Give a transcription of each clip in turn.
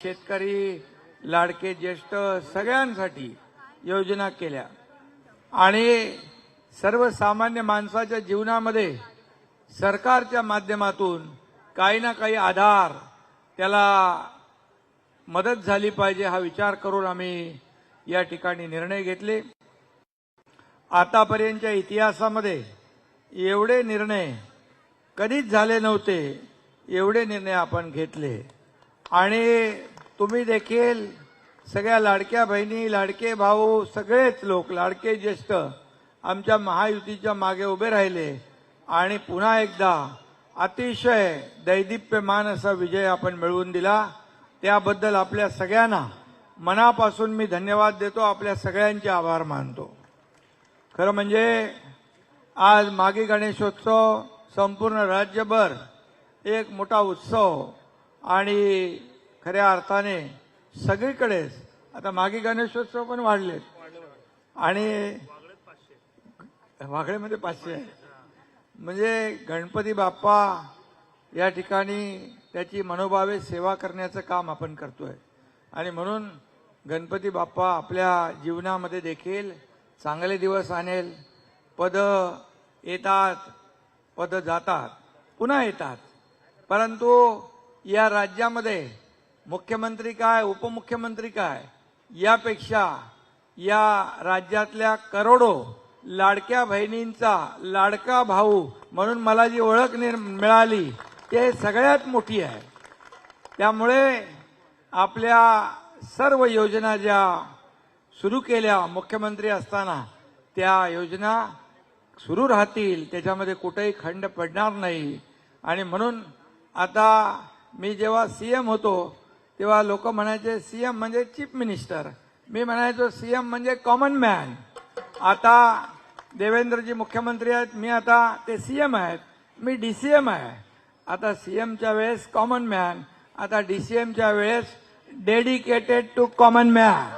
शेतकरी लाडके ज्येष्ठ सगळ्यांसाठी योजना केल्या. आणि सर्वसामान्य माणसाच्या जीवनामध्ये सरकारच्या माध्यमातून काही ना काही आधार त्याला मदत झाली पाहिजे हा विचार करून आम्ही या ठिकाणी निर्णय घेतले. आतापर्यंतच्या इतिहासामध्ये एवढे निर्णय कधीच झाले नव्हते एवढे निर्णय आपण घेतले. आणि तुम्ही देखील सगळ्या लाडक्या बहिणी लाडके भाऊ सगळेच लोक लाडके ज्येष्ठ आमच्या महायुतीच्या मागे उभे राहिले. आणि पुन्हा एकदा अतिशय दैदिप्यमान असा विजय आपण मिळवून दिला. त्याबद्दल आपल्या सगळ्यांना मनापासून मी धन्यवाद देतो. आपल्या सगळ्यांचे आभार मानतो. खरं म्हणजे आज मागी गणेशोत्सव संपूर्ण राज्यभर एक मोठा उत्सव आणि खऱ्या अर्थाने सगळीकडेच. आता मागे गणेशोत्सव पण वाढलेत. आणि वाघळेमध्ये पाचशे आहे. म्हणजे गणपती बाप्पा या ठिकाणी त्याची मनोभावे सेवा करण्याचं काम आपण करतोय. आणि म्हणून गणपती बाप्पा आपल्या जीवनामध्ये देखील चांगले दिवस आणेल. पद येतात पद जातात पुन्हा येतात. परंतु या राज्यामध्ये मुख्यमंत्री काय उपमुख्यमंत्री काय यापेक्षा या राज्यातल्या करोडो लाडक्या बहिणींचा लाडका भाऊ म्हणून मला जी ओळख मिळाली ते सगळ्यात मोठी आहे. त्यामुळे आपल्या सर्व योजना ज्या सुरू केल्या मुख्यमंत्री असताना त्या योजना सुरू राहतील त्याच्यामध्ये कुठेही खंड पडणार नाही. आणि म्हणून आता मी जेव्हा सीएम होतो तेव्हा लोक म्हणायचे सीएम म्हणजे चीफ मिनिस्टर. मी म्हणायचो सीएम म्हणजे कॉमन मॅन. आता देवेंद्रजी मुख्यमंत्री आहेत मी आता ते सीएम आहेत मी डीसीएम आहे. आता सीएमच्या वेळेस कॉमन मॅन आता डीसीएमच्या वेळेस डेडिकेटेड टू कॉमन मॅन.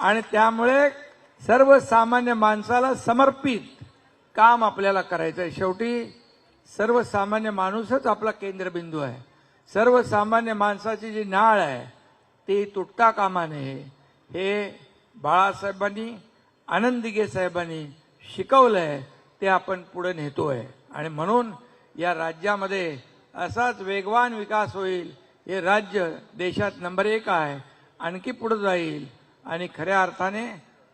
आणि त्यामुळे सर्वसामान्य माणसाला समर्पित काम आपल्याला करायचं आहे शेवटी सर्वसामान्य माणूसच आपला केंद्रबिंदू आहे. सर्वसामान्य माणसाची जी नाळ आहे ती तुटता कामा नये. हे बाळासाहेबांनी आनंद दिघे साहेबांनी शिकवलंय ते आपण पुढे नेतोय. आणि म्हणून या राज्यामध्ये असाच वेगवान विकास होईल. हे राज्य देशात नंबर एक आहे आणखी पुढे जाईल. आणि खऱ्या अर्थाने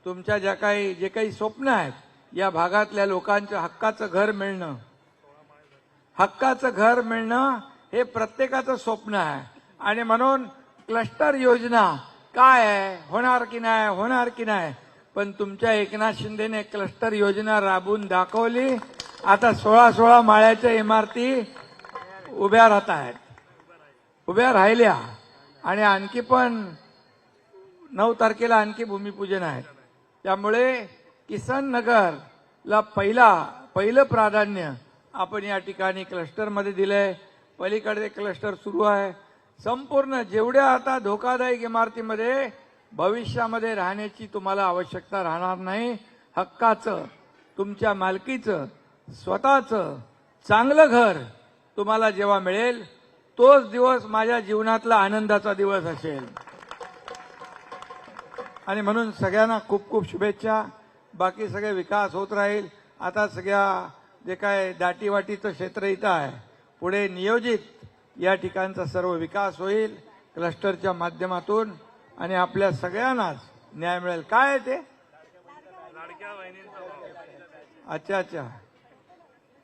तुमच्या ज्या काही जे काही स्वप्न आहेत या भागातल्या लोकांच्या हक्काचं घर मिळणं. हक्काचं घर मिळणं हे प्रत्येकाचं स्वप्न आहे. आणि म्हणून क्लस्टर योजना काय आहे? होणार की नाही? होणार की नाही? पण तुमच्या एकनाथ शिंदेने क्लस्टर योजना राबवून दाखवली. आता सोळा सोळा माळ्याच्या इमारती उभ्या राहत आहेत. उभ्या राहिल्या. आणि आणखी पण नऊ तारखेला आणखी भूमिपूजन आहे. त्यामुळे किसन नगरला पहिला पहिलं प्राधान्य आपण या ठिकाणी क्लस्टरमध्ये दिलंय. पलीकडे क्लस्टर सुरू आहे. संपूर्ण जेवढ्या आता धोकादायक इमारतीमध्ये भविष्यामध्ये राहण्याची तुम्हाला आवश्यकता राहणार नाही. हक्काचं तुमच्या मालकीचं स्वतःचं चांगलं घर तुम्हाला जेव्हा मिळेल तोच दिवस माझ्या जीवनातला आनंदाचा दिवस असेल. आणि म्हणून सगळ्यांना खूप खूप शुभेच्छा. बाकी सगळे विकास होत राहील. आता सगळ्या जे काय दाटीवाटीचं क्षेत्र इथं आहे पुढे नियोजित या ठिकाणचा सर्व विकास होईल क्लस्टरच्या माध्यमातून आणि आपल्या सगळ्यांनाच न्याय मिळेल. काय आहे ते? अच्छा अच्छा.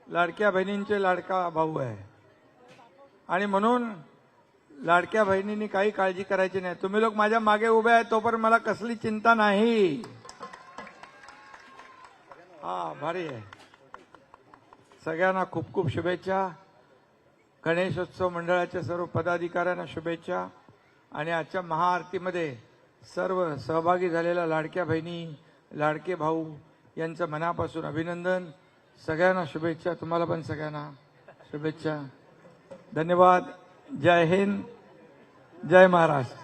लाडक्या बहिणींचे लाडका भाऊ आहे. आणि म्हणून लाडक्या बहिणींनी काही काळजी करायची नाही. तुम्ही लोक माझ्या मागे उभे आहेत तोपर्यंत मला कसली चिंता नाही. हा भारी आहे. सगळ्यांना खूप खूप शुभेच्छा. गणेशोत्सव मंडळाच्या सर्व पदाधिकाऱ्यांना शुभेच्छा. आणि आजच्या महाआरतीमध्ये सर्व सहभागी झालेल्या लाडक्या बहिणी लाडके भाऊ यांचं मनापासून अभिनंदन. सगळ्यांना शुभेच्छा. तुम्हाला पण सगळ्यांना शुभेच्छा. धन्यवाद. जय हिंद. जय महाराष्ट्र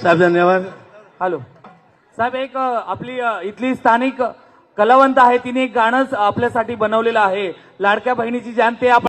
साहेब धन्यवाद. हॅलो. साहेब एक आपली इथली स्थानिक कलावंत आहे. तिने एक गाणं आपल्यासाठी बनवलेलं आहे. लाडक्या बहिणीची जान ते आपण